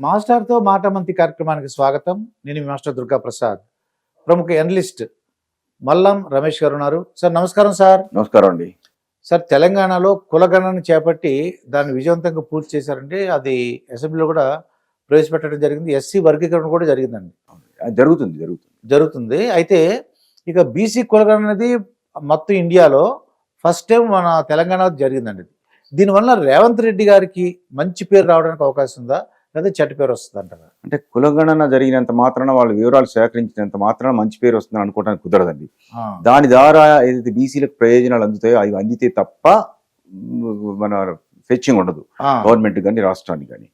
మాస్టర్తో మాట మంతి కార్యక్రమానికి స్వాగతం. నేను మీ మాస్టర్ దుర్గా ప్రసాద్. ప్రముఖ ఎనలిస్ట్ మల్లం రమేష్ గారు ఉన్నారు. సార్ నమస్కారం సార్. నమస్కారం అండి. సార్ తెలంగాణలో కులగణన చేపట్టి దాన్ని విజయవంతంగా పూర్తి చేశారంటే అది అసెంబ్లీలో కూడా ప్రవేశపెట్టడం జరిగింది. ఎస్సీ వర్గీకరణ కూడా జరిగిందండి. జరుగుతుంది జరుగుతుంది. జరుగుతుంది. అయితే ఇక బీసీ కులగణన అనేది మొత్తం ఇండియాలో ఫస్ట్ టైం మన తెలంగాణ జరిగిందండి. దీనివల్ల రేవంత్ రెడ్డి గారికి మంచి పేరు రావడానికి అవకాశం ఉందా? లేదా చెడ్డ పేరు వస్తుంది అంటారా. అంటే కులగణన జరిగినంత మాత్రాన వాళ్ళ వివరాలు సేకరించినంత మాత్రాన మంచి పేరు వస్తుందని అనుకోవడానికి కుదరదండి. దాని ద్వారా ఏదైతే బీసీలకు ప్రయోజనాలు అందుతాయో అవి అందితే తప్ప మన ఫెచ్చింగ్ ఉండదు. గవర్నమెంట్ కానీ రాష్ట్రానికి కానీ.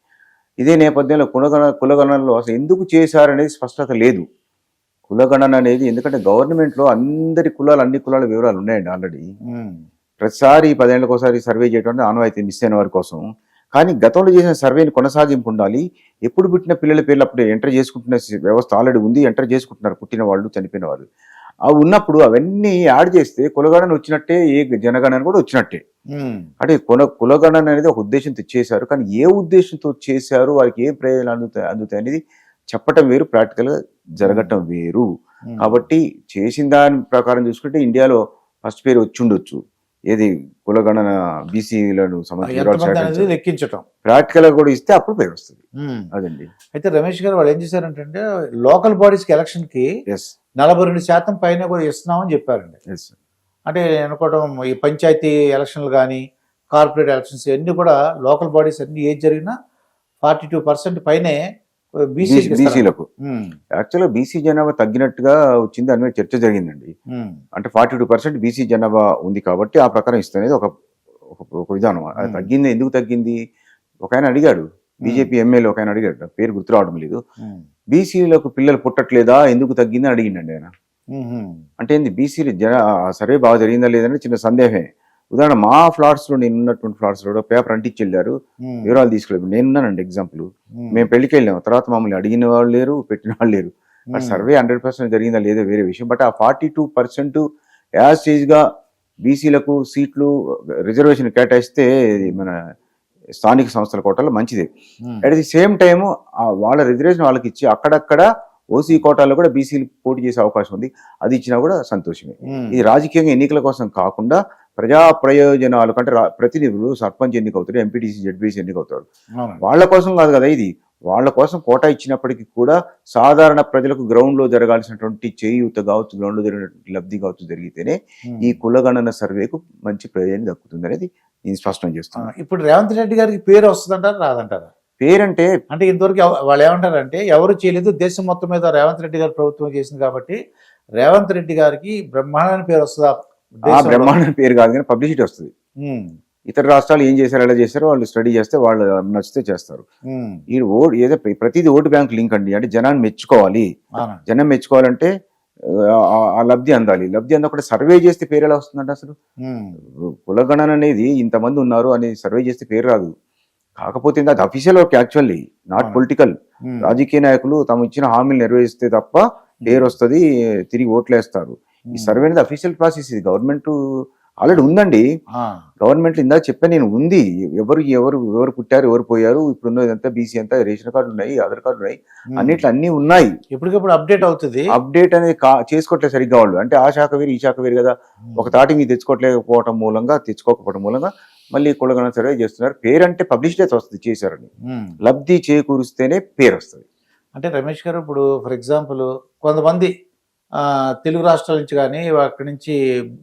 ఇదే నేపథ్యంలో కులగణ కులగణనలో అసలు ఎందుకు చేశారనేది స్పష్టత లేదు. కులగణన అనేది ఎందుకంటే గవర్నమెంట్లో అందరి కులాలు అన్ని కులాల వివరాలు ఉన్నాయండి ఆల్రెడీ. ప్రతిసారి పదేళ్ళకి ఒకసారి సర్వే చేయడం ఆనవాయితీ మిస్ అయిన వారి కోసం. కానీ గతంలో చేసిన సర్వేని కొనసాగింపు ఉండాలి. ఎప్పుడు పుట్టిన పిల్లల పేర్లు అప్పుడు ఎంటర్ చేసుకుంటున్న వ్యవస్థ ఆల్రెడీ ఉంది ఎంటర్ చేసుకుంటున్నారు పుట్టిన వాళ్ళు చనిపోయిన వాళ్ళు. అవి ఉన్నప్పుడు అవన్నీ యాడ్ చేస్తే కులగణన వచ్చినట్టే ఏ జనగణన కూడా వచ్చినట్టే. అంటే కుల కులగణన అనేది ఒక ఉద్దేశంతో చేశారు కానీ ఏ ఉద్దేశంతో చేశారు వారికి ఏ ప్రయోజనాలు అందుతాయి అందుతాయి అనేది చెప్పటం వేరు ప్రాక్టికల్గా జరగటం వేరు. కాబట్టి చేసిన దాని ప్రకారం చూసుకుంటే ఇండియాలో ఫస్ట్ పేరు వచ్చి ఉండొచ్చు. ఏది కులగణన బీసీలను లెక్కించటం. ప్రాక్టికల్ కూడా ఇస్తే అప్పుడు పేరు వస్తుంది. అదండి. అయితే రమేష్ గారు వాళ్ళు ఏం చేశారంటే లోకల్ బాడీస్ ఎలక్షన్కి నలభై రెండు శాతం పైన కూడా ఇస్తున్నామని చెప్పారండి. అంటే అనుకోవడం ఈ పంచాయతీ ఎలక్షన్లు కానీ కార్పొరేట్ ఎలక్షన్స్ అన్ని కూడా లోకల్ బాడీస్ అన్ని ఏది జరిగినా ఫార్టీ టూ పర్సెంట్ పైనే బీసీలకు. యాక్చువల్గా బీసీ జనాభా తగ్గినట్టుగా వచ్చింది దాని మీద చర్చ జరిగిందండి. అంటే ఫార్టీ టూ పర్సెంట్ బీసీ జనాభా ఉంది కాబట్టి ఆ ప్రకారం ఇస్తున్నది ఒక ఒక- ఒక విధానం. అది. తగ్గింది ఎందుకు తగ్గింది? ఒక ఆయన అడిగాడు. బీజేపీ ఎమ్మెల్యే ఒక ఆయన అడిగాడు. పేరు గుర్తు రావడం లేదు. బీసీలకు పిల్లలు పుట్టట్లేదా? ఎందుకు తగ్గింది అని అడిగిండండి ఆయన. అంటే ఏంది? బీసీలు జన సర్వే బాగా జరిగిందా లేదని చిన్న సందేహమే. ఉదాహరణ మా ఫ్లాట్స్లో నేను ఉన్నటువంటి ఫ్లాట్స్లో పేపర్ అంటించి వెళ్ళారు వివరాలు తీసుకెళ్ళారు. నేనున్నానండి ఎగ్జాంపుల్. మేము. పెళ్ళికి వెళ్ళాం తర్వాత మమ్మల్ని అడిగిన వాళ్ళు లేరు పెట్టిన వాళ్ళు లేరు. సర్వే హండ్రెడ్ పర్సెంట్ జరిగిందా లేదో వేరే విషయం. బట్ ఆ ఫార్టీ టూ పర్సెంట్ యాజ్గా బీసీలకు సీట్లు రిజర్వేషన్ కేటాయిస్తే మన స్థానిక సంస్థల కోటాలో మంచిదే. అట్ ది సేమ్ టైమ్ వాళ్ళ రిజర్వేషన్ వాళ్ళకి ఇచ్చి అక్కడక్కడ ఓసీ కోటాలో కూడా బీసీలు పోటీ చేసే అవకాశం ఉంది. అది ఇచ్చినా కూడా సంతోషమే. ఇది రాజకీయంగా ఎన్నికల కోసం కాకుండా ప్రజా ప్రయోజనాలు కంటే ప్రతినిధులు సర్పంచ్ ఎన్నికవుతారు ఎంపీటీసీ జడ్పీసీ ఎన్నికవుతారు వాళ్ళ కోసం కాదు కదా ఇది. వాళ్ళ కోసం కోటా ఇచ్చినప్పటికీ కూడా సాధారణ ప్రజలకు గ్రౌండ్లో జరగాల్సినటువంటి చేయూత కావచ్చు గ్రౌండ్లో జరిగినటువంటి లబ్ధి కావచ్చు జరిగితేనే ఈ కులగణన సర్వేకు మంచి ప్రయోజనం దక్కుతుంది అనేది నేను స్పష్టం చేస్తున్నాను. ఇప్పుడు రేవంత్ రెడ్డి గారికి పేరు వస్తుందంటారా రాదంటారా? పేరంటే అంటే ఇంతవరకు వాళ్ళు ఏమంటారంటే ఎవరు చేయలేదు దేశం మొత్తం మీద రేవంత్ రెడ్డి గారు ప్రభుత్వం చేసింది కాబట్టి రేవంత్ రెడ్డి గారికి బ్రహ్మాండమైన పేరు వస్తుందా. ఆ? బ్రహ్మాండ పేరు కాదు కానీ పబ్లిసిటీ వస్తుంది. ఉమ్, ఇతర రాష్ట్రాలు ఏం చేశారు ఎలా చేశారో వాళ్ళు స్టడీ చేస్తే వాళ్ళు నచ్చితే చేస్తారు. ఉమ్, ఈ ఓటు ఏదో ప్ర- ప్రతిదీ ఓటు బ్యాంక్ లింక్ అండి. అంటే జనాన్ని మెచ్చుకోవాలి. జనం మెచ్చుకోవాలంటే ఆ- లబ్ధి అందాలి. లబ్ధి అందకుండా సర్వే చేస్తే పేరు ఎలా వస్తుందంటే అసలు? ఉమ్, కులగణన అనేది ఇంతమంది ఉన్నారు అనేది సర్వే చేస్తే పేరు రాదు. కాకపోతే అది official work actually not. Political రాజకీయ నాయకులు తాము ఇచ్చిన హామీలు నెరవేరిస్తే తప్ప పేరు వస్తుంది తిరిగి ఓట్లేస్తారు. ఈ సర్వే అనేది అఫీషియల్ ప్రాసెస్ ఇది. గవర్నమెంట్ ఆల్రెడీ ఉందండి. గవర్నమెంట్ ఇందాక చెప్పా నేను ఉంది. ఎవరు ఎవరు ఎవరు పుట్టారు ఎవరు పోయారు ఇప్పుడు ఉన్నదంతా బీసీ అంతా రేషన్ కార్డు ఉన్నాయి ఆధార్ కార్డు ఉన్నాయి. అన్నిట్లో అన్ని ఉన్నాయి. ఇప్పటికప్పుడు అప్డేట్ అవుతుంది. అప్డేట్ అనేది చేసుకోవట్లేదు సరిగ్గా వాళ్ళు. అంటే ఆ శాఖ వేరు ఈ శాఖ వేరు కదా. ఒక తాటి మీరు తెచ్చుకోవట్లేకపోవటం మూలంగా తెచ్చుకోకపోవడం మూలంగా మళ్ళీ కులగణ సర్వే చేస్తున్నారు. పేరు అంటే పబ్లిసిటీ వస్తుంది చేశారని. లబ్ధి చేకూరుస్తేనే పేరు వస్తుంది. అంటే రమేష్ గారు ఇప్పుడు ఫర్ ఎగ్జాంపుల్ కొంతమంది తెలుగు రాష్ట్రాల నుంచి కానీ అక్కడి నుంచి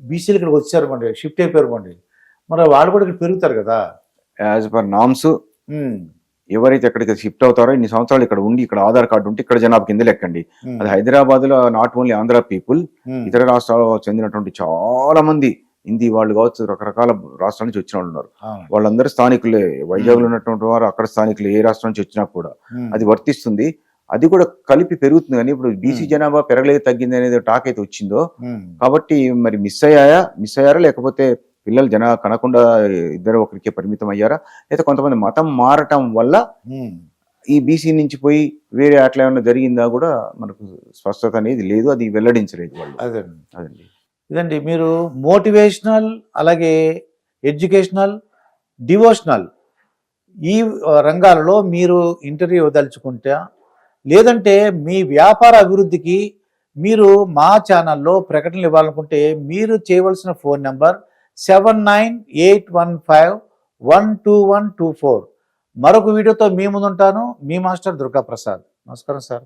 బీసీలు ఇక్కడికి వచ్చారు అనుకోండి షిఫ్ట్ అయిపోయారు అనుకోండి మరి వాళ్ళు కూడా ఇక్కడ పెరుగుతారు కదా. యాజ్ పర్ నామ్స్ ఎవరైతే ఎక్కడికి షిఫ్ట్ అవుతారో ఇన్ని సంవత్సరాలు ఇక్కడ ఉండి ఇక్కడ ఆధార్ కార్డు ఉంటే ఇక్కడ జనాభా కింద లెక్కండి. అది హైదరాబాద్లో నాట్ ఓన్లీ ఆంధ్ర పీపుల్ ఇతర రాష్ట్రాలకు చెందినటువంటి చాలా మంది హిందీ వాళ్ళు కావచ్చు రకరకాల రాష్ట్రాల నుంచి వచ్చిన వాళ్ళు ఉన్నారు. వాళ్ళందరూ స్థానికులే. వైజాగ్లో ఉన్నటువంటి వారు అక్కడ స్థానికులు ఏ రాష్ట్రం నుంచి వచ్చినా కూడా. అది వర్తిస్తుంది. అది కూడా కలిపి పెరుగుతుంది కానీ ఇప్పుడు బీసీ. జనాభా పెరగలేదు తగ్గింది అనేది టాక్ అయితే వచ్చిందో. కాబట్టి మరి మిస్ అయ్యాయా? మిస్ అయ్యారా? లేకపోతే పిల్లలు జన కనకుండా ఇద్దరు ఒకరికి పరిమితం అయ్యారా? లేదా కొంతమంది మతం మారటం వల్ల ఈ బీసీ నుంచి పోయి వేరే అట్లా ఏమైనా జరిగిందా కూడా మనకు స్పష్టత అనేది లేదు అది వెల్లడించలేదు వాళ్ళు. అదే అదండి. ఇదండి మీరు మోటివేషనల్ అలాగే ఎడ్యుకేషనల్ డివోషనల్ ఈ రంగాలలో మీరు ఇంటర్వ్యూ ఇవ్వదలుచుకుంటా లేదంటే మీ వ్యాపార అభివృద్ధికి మీరు మా ఛానల్లో ప్రకటనలు ఇవ్వాలనుకుంటే మీరు చేయవలసిన phone number seven nine eight one five one two one two four. మరొక వీడియోతో మీ ముందుంటాను. మీ మాస్టర్ దుర్గా ప్రసాద్ నమస్కారం సార్.